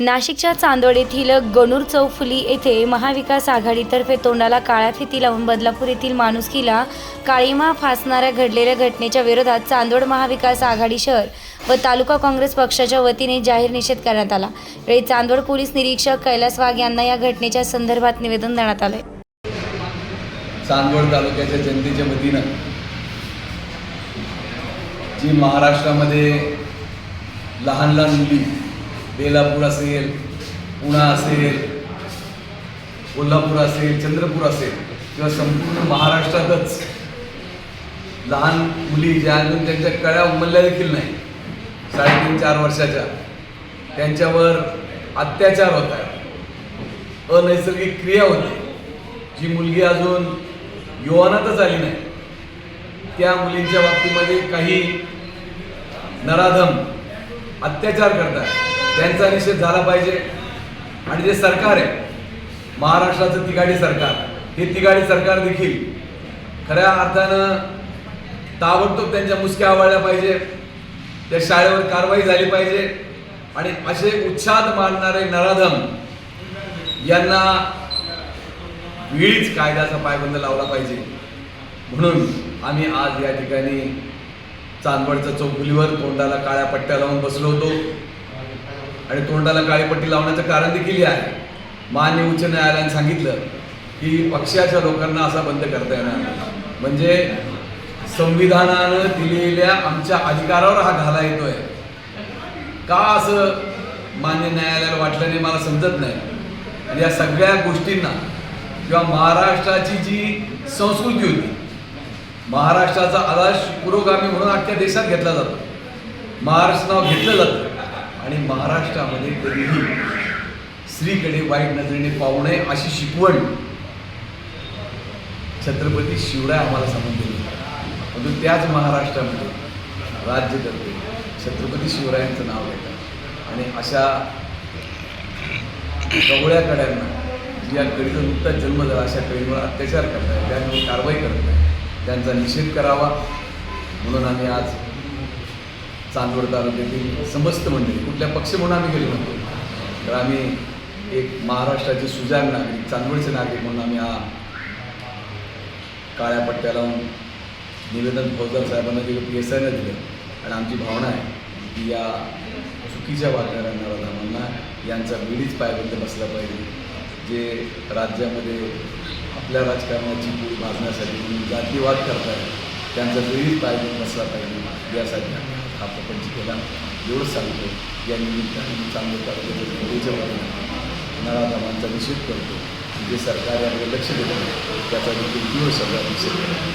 नाशिकच्या चांदवड येथील गणूर चौफुली येथे महाविकास आघाडीतर्फे तोंडाला काळ्या फिती लावून बदलापूर येथील माणुसकीला काळीमा फासणाऱ्या घडलेल्या घटनेच्या विरोधात चांदवड महाविकास आघाडी शहर व तालुका काँग्रेस पक्षाच्या वतीने जाहीर निषेध करण्यात आला. यावेळी चांदवड पोलीस निरीक्षक कैलास वाघ यांना या घटनेच्या संदर्भात निवेदन देण्यात आले. चांदवड तालुक्याच्या जनतेच्या वतीनं जी महाराष्ट्रामध्ये लहान लहान मुली बेलापूर असेल पुणा असेल कोल्हापूर असेल चंद्रपूर असेल किंवा संपूर्ण महाराष्ट्रातच लहान मुली ज्या अजून त्यांच्या कळ्या उमलल्या देखील नाही साडेतीन चार वर्षाच्या त्यांच्यावर अत्याचार होत आहे अनैसर्गिक क्रिया होती. जी मुलगी अजून युवानातच आली नाही. त्या मुलींच्या बाबतीमध्ये काही नराधम अत्याचार करतात. त्यांचा निषेध झाला पाहिजे. आणि जे सरकार आहे महाराष्ट्राचं तिघाडी सरकार हे तिघाडी सरकार देखील खऱ्या अर्थानं ताबडतोब त्यांच्या मुसक्या आवळल्या पाहिजे. त्या शाळेवर कारवाई झाली पाहिजे. आणि असे उच्छाद मारणारे नराधम यांना वेळीच कायद्याचा पायबंद लावला पाहिजे. म्हणून आम्ही आज या ठिकाणी चांदवडच्या चौफुलीवर तोंडाला काळ्या पट्ट्या लावून बसलो होतो. आणि तोंडाला काळी पट्टी लावण्याचं कारण देखील आहे. मान्य उच्च न्यायालयाने सांगितलं की पक्षाच्या लोकांना असा बंद करता येणार म्हणजे संविधानानं दिलेल्या आमच्या अधिकारावर हा घाला येतोय. का असं मान्य न्यायालयाला वाटलं नाही मला समजत नाही. आणि या सगळ्या गोष्टींना किंवा महाराष्ट्राची जी संस्कृती होती महाराष्ट्राचा आदर्श पुरोगामी म्हणून अख्ख्या देशात घेतला जातो. महाराष्ट्र नाव घेतलं जातं. आणि महाराष्ट्रामध्ये कधीही स्त्रीकडे वाईट नजरेने पाहू नये अशी शिकवण छत्रपती शिवराय आम्हाला सांगून दिली. म्हणून त्याच महाराष्ट्रामध्ये राज्य करते. छत्रपती शिवरायांचं नाव घेतात. आणि अशा कवळ्या कड्यांना ज्या कळीचा नुकताच जन्म झाला अशा कडीवर अत्याचार करत आहे त्यांवर कारवाई करत आहे त्यांचा निषेध करावा. म्हणून आम्ही आज चांदवड तालुक्यातील समस्त मंडळी कुठल्या पक्ष म्हणून आम्ही गेलो नव्हतो. तर आम्ही एक महाराष्ट्राचे सुजाण नागरिक चांदवडचे नागरिक म्हणून आम्ही हा काळ्या पट्ट्या लावून निवेदन फौजदार साहेबांना दिलं पी एस आयनं दिलं. आणि आमची भावना आहे की या चुकीच्या वाटणाऱ्या नराधामांना यांचा वेळीच पायबंद बसला पाहिजे जे राज्यामध्ये आपल्या राजकारणाची पूर भाजण्यासाठी म्हणून जातीवाद करतात त्यांचा वेळीच पायबंद बसला पाहिजे यासाठी हा प्रपंच केला एवढंच सांगतो या निमित्तानं मी चांगलं करतो जनतेच्या वतीनं निषेध करतो. जे सरकार याकडे लक्ष देतं त्याचा देखील तीव्र सगळा निषेध करतो